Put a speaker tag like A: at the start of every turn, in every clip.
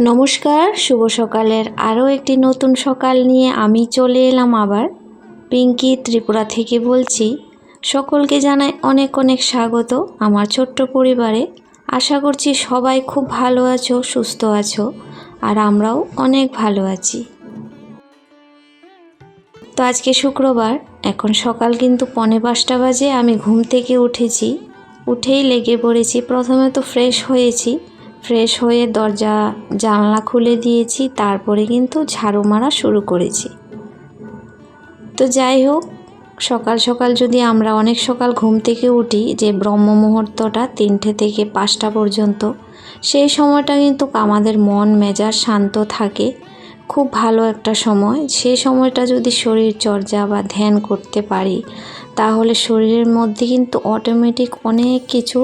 A: নমস্কার, শুভ সকালের আরও একটি নতুন সকাল নিয়ে আমি চলে এলাম আবার। পিঙ্কি ত্রিপুরা থেকে বলছি, সকলকে জানাই অনেক অনেক স্বাগত আমার ছোট্ট পরিবারে। আশা করছি সবাই খুব ভালো আছো, সুস্থ আছো, আর আমরাও অনেক ভালো আছি। তো আজকে শুক্রবার, এখন সকাল কিন্তু পনে পাঁচটা বাজে, আমি ঘুম থেকে উঠেছি। উঠেই লেগে পড়েছি, প্রথমে তো ফ্রেশ হয়েছি ফ্রেশ হয়ে দরজা, জানলা খুলে দিয়েছি, তারপরে কিন্তু ঝাড়ু মারা শুরু করেছি। তো যাই হোক, সকাল সকাল যদি আমরা অনেক সকাল ঘুম থেকে উঠি, যে ব্রহ্ম মুহূর্তটা তিনটে থেকে পাঁচটা পর্যন্ত, সেই সময়টা কিন্তু আমাদের মন, মেজাজ শান্ত থাকে। খুব ভালো একটা সময়। সেই সময়টা যদি শরীর চর্চা বা ধ্যান করতে পারি, তাহলে শরীরের মধ্যে কিন্তু অটোমেটিক অনেক কিছু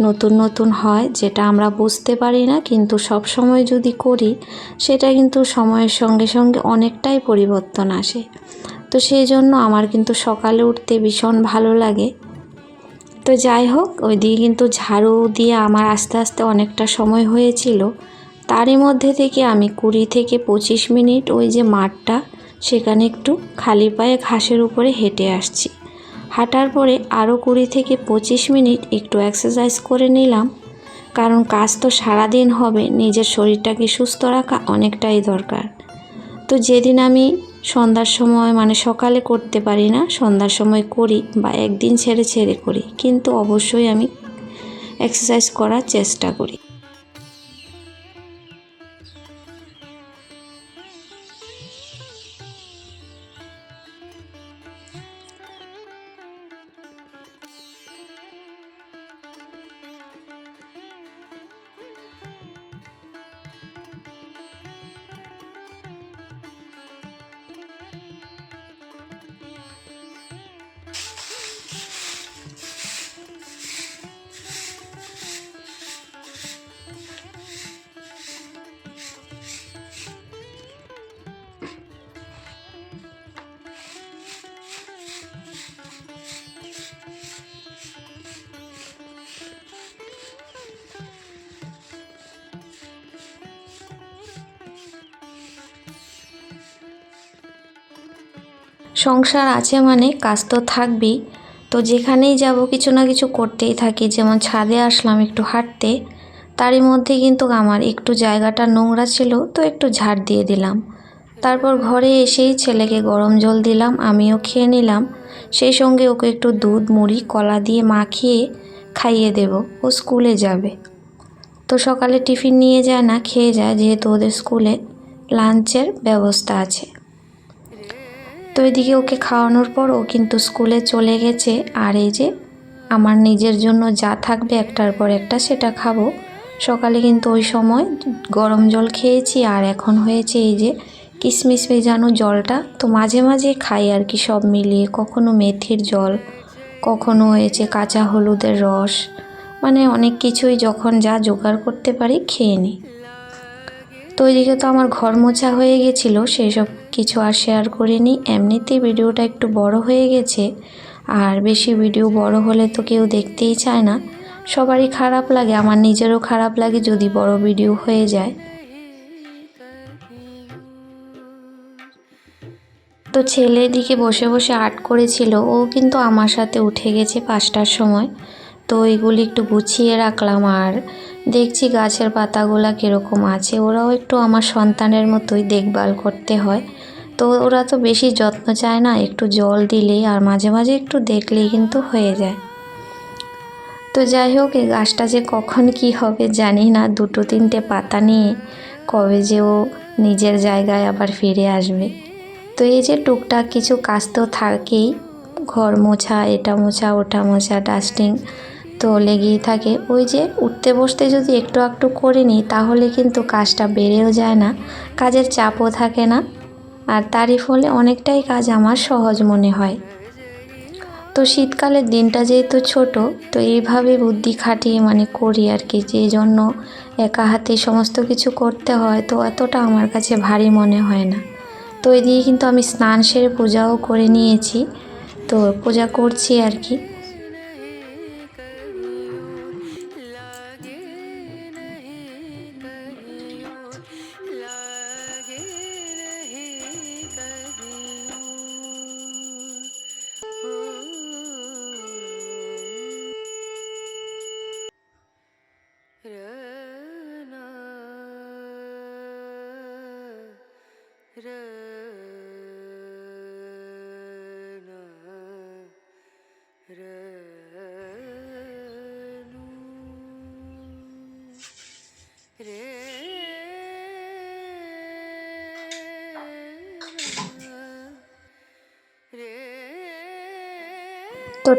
A: নতুন নতুন হয়, যেটা আমরা বুঝতে পারি না, কিন্তু সব সময় যদি করি, সেটা কিন্তু সময়ের সঙ্গে সঙ্গে অনেকটাই পরিবর্তন আসে। তো সেই জন্য আমার কিন্তু সকালে উঠতে ভীষণ ভালো লাগে। তো যাই হোক ওইদিকে কিন্তু ঝাড়ু দিয়ে আমার আস্তে আস্তে অনেকটা সময় হয়েছিল। তারই মধ্যে থেকে আমি কুড়ি থেকে পঁচিশ মিনিট ওই যে মাঠটা, সেখানে একটু খালি পায়ে ঘাসের উপরে হেঁটে আসছি। হাঁটার পরে আরও কুড়ি থেকে পঁচিশ মিনিট একটু এক্সারসাইজ করে নিলাম। কারণ কাজ তো সারাদিন হবে, নিজের শরীরটাকে সুস্থ রাখা অনেকটাই দরকার। তো যেদিন আমি সন্ধ্যার সময় মানে সকালে করতে পারি না, সন্ধ্যার সময় করি বা একদিন ছেড়ে ছেড়ে করি, কিন্তু অবশ্যই আমি এক্সারসাইজ করার চেষ্টা করি। সংসার আছে মানে কাজ তো থাকবেই। তো যেখানেই যাব কিছু না কিছু করতেই থাকি। যেমন ছাদে আসলাম একটু হাঁটতে, তারই মধ্যে কিন্তু আমার একটু জায়গাটা নোংরা ছিল, তো একটু ঝাড় দিয়ে দিলাম। তারপর ঘরে এসেই ছেলেকে গরম জল দিলাম, আমিও খেয়ে নিলাম। সেই সঙ্গে ওকে একটু দুধ, মুড়ি, কলা দিয়ে মাখিয়ে খাইয়ে দেব। ও স্কুলে যাবে। তো সকালে টিফিন নিয়ে যায় না, খেয়ে যায়। যেহেতু ওদের স্কুলে লাঞ্চের ব্যবস্থা আছে। তো এদিকে ওকে খাওয়ানোর পর ও কিন্তু স্কুলে চলে গেছে। আর এই যে, আমার নিজের জন্য যা থাকবে একটার পর একটা সেটা খাব। সকালে কিন্তু ওই সময় গরম জল খেয়েছি আর এখন হয়েছে এই যে কিশমিশ ভেজানো জলটা। তো মাঝে মাঝে খাই আর কি সব মিলিয়ে, কখনো মেথির জল, কখনো হয়েছে কাঁচা হলুদের রস। মানে অনেক কিছুই যখন যা জোগাড় করতে পারি খেয়ে নিই। তো ওইদিকে তো আমার ঘর মোছা হয়ে গেছিল, সেই সব কিছু আর শেয়ার করিনি। এমনিতেই ভিডিওটা একটু বড় হয়ে গেছে। আর বেশি ভিডিও বড় হলে তো কেউ দেখতেই চায় না। সবারই খারাপ লাগে, আমার নিজেরও খারাপ লাগে যদি বড় ভিডিও হয়ে যায়। তো ছেলে দিকে বসে বসে আর্ট করেছিল, ও কিন্তু আমার সাথে উঠে গেছে পাঁচটার সময়। তো এইগুলি একটু গুছিয়ে রাখলাম আর দেখছি গাছের পাতাগুলা কীরকম আছে। ওরাও একটু আমার সন্তানের মতোই দেখভাল করতে হয়। তো ওরা তো বেশি যত্ন চায় না, একটু জল দিলেই আর মাঝে মাঝে একটু দেখলেই কিন্তু হয়ে যায়। তো যাই হোক, এই গাছটা যে কখন কি হবে জানি না। দুটো তিনটে পাতা নিয়ে কবে যে ও নিজের জায়গায় আবার ফিরে আসবে। তো এই যে টুকটাক কিছু কাজ তো থাকেই। ঘর মোছা, এটা মোছা, ওটা মোছা ডাস্টিং তো লেগেই থাকে। ওই যে উঠতে বসতে যদি একটু একটু করে নিই, তাহলে কিন্তু কাজটা বেড়েও যায় না, কাজের চাপও থাকে না। আর তারই ফলে অনেকটাই কাজ আমার সহজ মনে হয়। তো শীতকালের দিনটা যেহেতু ছোট, তো এইভাবে বুদ্ধি খাটিয়ে মানে করি আর কি, যে জন্য একা হাতে সমস্ত কিছু করতে হয়, তো এতটা আমার কাছে ভারী মনে হয় না। তো এদিকে কিন্তু আমি স্নান সেরে পূজাও করে নিয়েছি। তো পূজা করছি আর কি।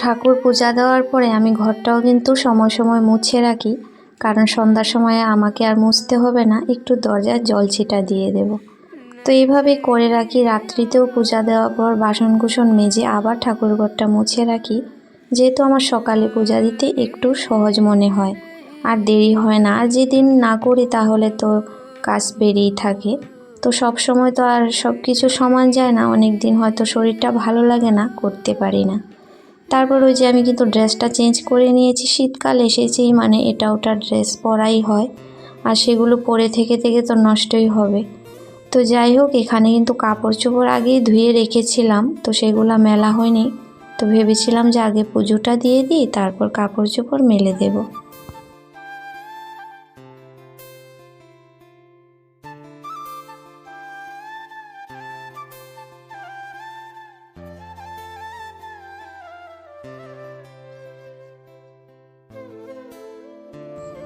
A: ঠাকুর পূজা দেওয়ার পরে আমি ঘরটাও কিন্তু সময় সময় মুছে রাখি, কারণ সন্ধ্যার সময় আমাকে আর মুছতে হবে না, একটু দরজার জল ছিটা দিয়ে দেব। তো এইভাবে করে রাখি, রাত্রিতেও পূজা দেওয়ার পর বাসন কুসন মেজে আবার ঠাকুর ঘরটা মুছে রাখি। যেহেতু আমার সকালে পূজা দিতে একটু সহজ মনে হয়, আর দেরি হয় না। আর যেদিন না করি তাহলে তো কাজ বেরিয়েই থাকে। তো সব সময় তো আর সব কিছু সমান যায় না অনেক দিন হয়তো শরীরটা ভালো লাগে না, করতে পারি না। তারপর ওই যে আমি কিন্তু ড্রেসটা চেঞ্জ করে নিয়েছি শীতকাল এসেছেই মানে এটা ওটা ড্রেস পরাই হয়। আর সেগুলো পরে থেকে থেকে তো নষ্টই হবে। তো যাই হোক, এখানে কিন্তু কাপড় চোপড় আগেই ধুয়ে রেখেছিলাম, তো সেগুলো মেলা হয়নি। তো ভেবেছিলাম যে আগে পুজোটা দিয়ে দিই, তারপর কাপড় চোপড় মেলে দেবো।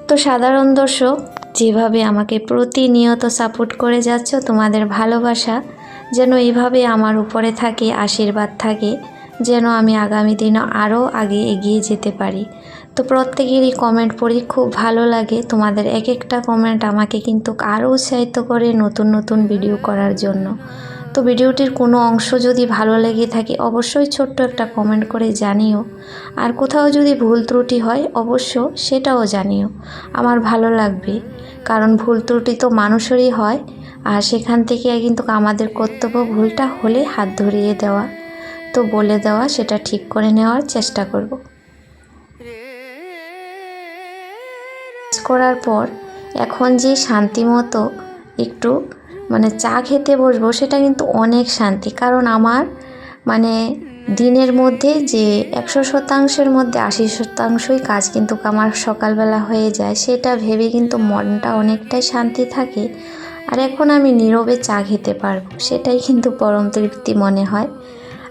A: তো সাধারণ দর্শক, যেভাবে আমাকে প্রতিনিয়ত সাপোর্ট করে যাচ্ছ তোমাদের ভালোবাসা, যেন এইভাবে আমার উপরে থাকে, আশীর্বাদ থাকে, যেন আমি আগামী দিনও আরও আগে এগিয়ে যেতে পারি। তো প্রত্যেকেরই কমেন্ট পড়ি খুব ভালো লাগে। তোমাদের এক একটা কমেন্ট আমাকে কিন্তু আরও উৎসাহিত করে নতুন নতুন ভিডিও করার জন্য। তো ভিডিওটির কোনো অংশ যদি ভালো লেগে থাকে, অবশ্যই ছোট্ট একটা কমেন্ট করে জানিও। আর কোথাও যদি ভুল ত্রুটি হয়, অবশ্য সেটাও জানিও। আমার ভালো লাগবে, কারণ ভুল ত্রুটি তো মানুষেরই হয়, আর সেখান থেকে কিন্তু আমাদের কর্তব্য ভুলটা হলে হাত ধরিয়ে দেওয়া। তো বলে দেওয়া, সেটা ঠিক করে নেওয়ার চেষ্টা করব। করার পর, এখন যে শান্তি মতো একটু মানে চা খেতে বসবো, সেটা কিন্তু অনেক শান্তি। কারণ আমার মানে দিনের মধ্যে যে একশো শতাংশের মধ্যে আশি শতাংশই কাজ কিন্তু আমার সকালবেলা হয়ে যায়, সেটা ভেবে কিন্তু মনটা অনেকটাই শান্তি থাকে। আর এখন আমি নীরবে চা খেতে পারব, সেটাই কিন্তু পরম তৃপ্তি মনে হয়।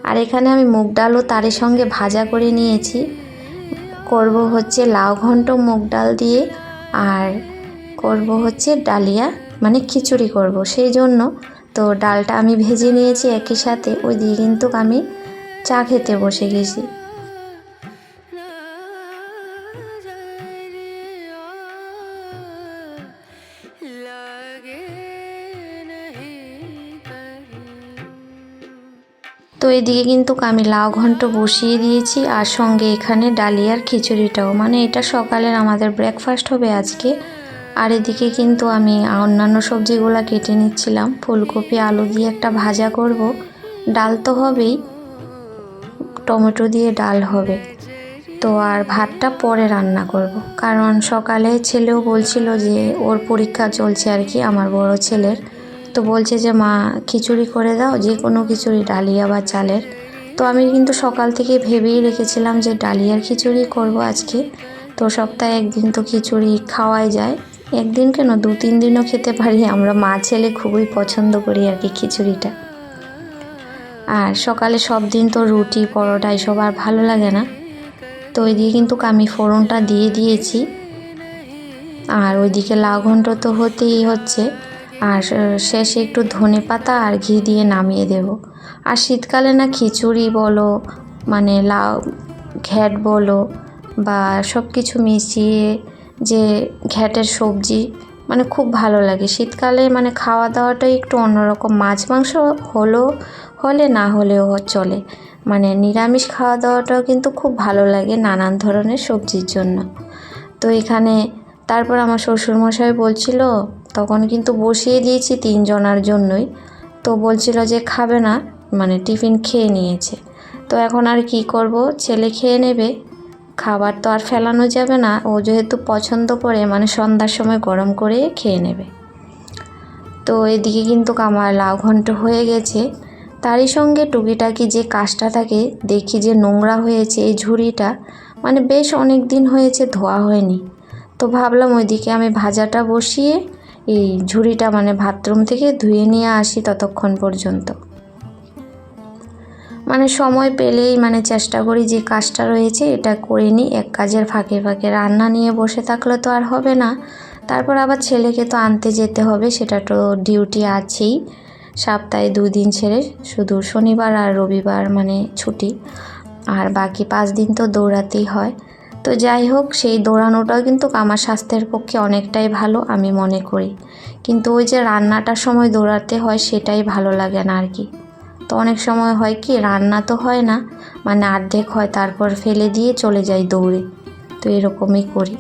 A: আর এখানে আমি মুগ ডালও তারের সঙ্গে ভাজা করে নিয়েছি। করব হচ্ছে লাউ ঘন্ট মুগ ডাল দিয়ে, আর করব হচ্ছে ডালিয়া মানে খিচুড়ি করব। সেই জন্য তো ডালটা আমি ভেজে নিয়েছি একই সাথে। ওই দিয়ে কিন্তু আমি চা খেতে বসে গেছি। তো এদিকে কিন্তু আমি লাউ ঘন্ট বসিয়ে দিয়েছি আর সঙ্গে এখানে ডালিয়ার খিচুড়িটাও। মানে এটা সকালের আমাদের ব্রেকফাস্ট হবে আজকে। আর এদিকে কিন্তু আমি অন্যান্য সবজিগুলো কেটে নিচ্ছিলাম। ফুলকপি, আলু দিয়ে একটা ভাজা করব। ডাল তো হবেই। টমেটো দিয়ে ডাল হবে। তো আর ভাতটা পরে রান্না করব। কারণ সকালে ছেলেও বলছিল যে, ওর পরীক্ষা চলছে আর কি, আমার বড় ছেলের। তো বলছে যে, মা, খিচুড়ি করে দাও যে কোনো খিচুড়ি, ডালিয়া বা চালের। তো আমি কিন্তু সকাল থেকে ভেবেই রেখেছিলাম যে, ডালিয়ার খিচুড়ি করব আজকে। তো সপ্তাহে একদিন তো খিচুড়ি খাওয়াই যায়। একদিন কেন? দু, তিন দিনও খেতে পারি। আমরা মা ছেলে খুবই পছন্দ করি আর কি খিচুড়িটা। আর সকালে সব দিন তো রুটি, পরোটা এসব আর ভালো লাগে না। তো ওই ওইদিকে কিন্তু আমি ফোড়নটা দিয়ে দিয়েছি। আর ওইদিকে লাউ ঘন্ট তো হতেই হচ্ছে। আর শেষে একটু ধনে পাতা আর ঘি দিয়ে নামিয়ে দেব। আর শীতকালে না খিচুড়ি বলো মানে লাউ, ঘ্যাট বলো, বা সব কিছু মিশিয়ে যে ঘ্যাটের সবজি মানে খুব ভালো লাগে। শীতকালে মানে খাওয়া দাওয়াটাই একটু অন্যরকম। মাছ, মাংস হলো, হলে না হলেও চলে। মানে নিরামিষ খাওয়া দাওয়াটাও কিন্তু খুব ভালো লাগে নানান ধরনের সবজির জন্য। তো এখানে তারপর আমার শ্বশুরমশাই বলছিল, তখন কিন্তু বসিয়ে দিয়েছি তিনজনার জন্যই। তো বলছিল যে খাবে না মানে টিফিন খেয়ে নিয়েছে। তো এখন আর কি করব? ছেলে খেয়ে নেবে। খাবার তো আর ফেলানো যাবে না। ও যেহেতু পছন্দ করে মানে সন্ধ্যার সময় গরম করে খেয়ে নেবে। তো এদিকে কিন্তু আমার লাউ ঘন্ট হয়ে গেছে। তারই সঙ্গে টুকিটাকি যে কাজটা থাকে, দেখি যে নোংরা হয়েছে এই ঝুড়িটা। মানে বেশ অনেক দিন হয়েছে, ধোয়া হয়নি। তো ভাবলাম ওইদিকে আমি ভাজাটা বসিয়ে এই ঝুড়িটা মানে বাথরুম থেকে ধুয়ে নিয়ে আসি ততক্ষণ পর্যন্ত। মানে সময় পেলেই মানে চেষ্টা করি যে কাজটা রয়েছে এটা করে নিই, এক কাজের ফাঁকে ফাঁকে রান্না নিয়ে বসে থাকলে তো আর হবে না। তারপর আবার ছেলেকে তো আনতে যেতে হবে, সেটা তো ডিউটি আছেই। সপ্তাহে দুদিন ছেড়ে শুধু শনিবার আর রবিবার মানে ছুটি। আর বাকি পাঁচ দিন তো দৌড়াতেই হয়। তো যাই হোক, সেই দৌড়ানোটাও কিন্তু আমার স্বাস্থ্যের পক্ষে অনেকটাই ভালো, আমি মনে করি। কিন্তু ওই যে রান্নাটার সময় দৌড়াতে হয়, সেটাই ভালো লাগে না আর কি। তো অনেক সময় হয় কি, রান্না তো হয় না মানে অর্ধেক হয় তারপর ফেলে দিয়ে চলে যাই দৌড়ে। তো এরকমই করি।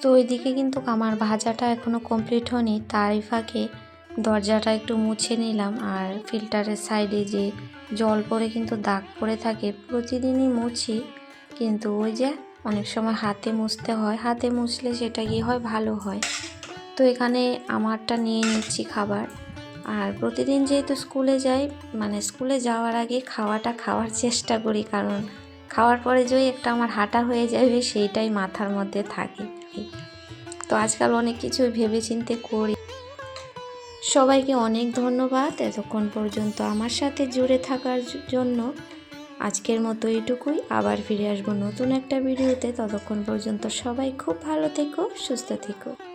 A: তো ওইদিকে কিন্তু আমার ভাজাটা এখনও কমপ্লিট হয়নি। তারই ফাঁকে দরজাটা একটু মুছে নিলাম আর ফিল্টারের সাইডে যে জল পড়ে কিন্তু দাগ পড়ে থাকে, প্রতিদিনই মুছি। কিন্তু ওই যে অনেক সময় হাতে মুছতে হয়, হাতে মুছলে সেটা কি হয়? ভালো হয়। তো এখানে আমারটা নিয়ে নিচ্ছি খাবার। আর প্রতিদিন যেহেতু স্কুলে যাই মানে স্কুলে যাওয়ার আগে খাওয়াটা খাওয়ার চেষ্টা করি, কারণ খাওয়ার পরে যদি একটা আমার হাঁটা হয়ে যাবে, সেইটাই মাথার মধ্যে থাকে। তো আজকাল অনেক কিছু ভেবে চিন্তে করি। সবাইকে অনেক ধন্যবাদ এতক্ষণ পর্যন্ত আমার সাথে জুড়ে থাকার জন্য। আজকের মতো এইটুকুই। আবার ফিরে আসব নতুন একটা ভিডিওতে। ততক্ষণ পর্যন্ত সবাই খুব ভালো থেকো, সুস্থ থেকো।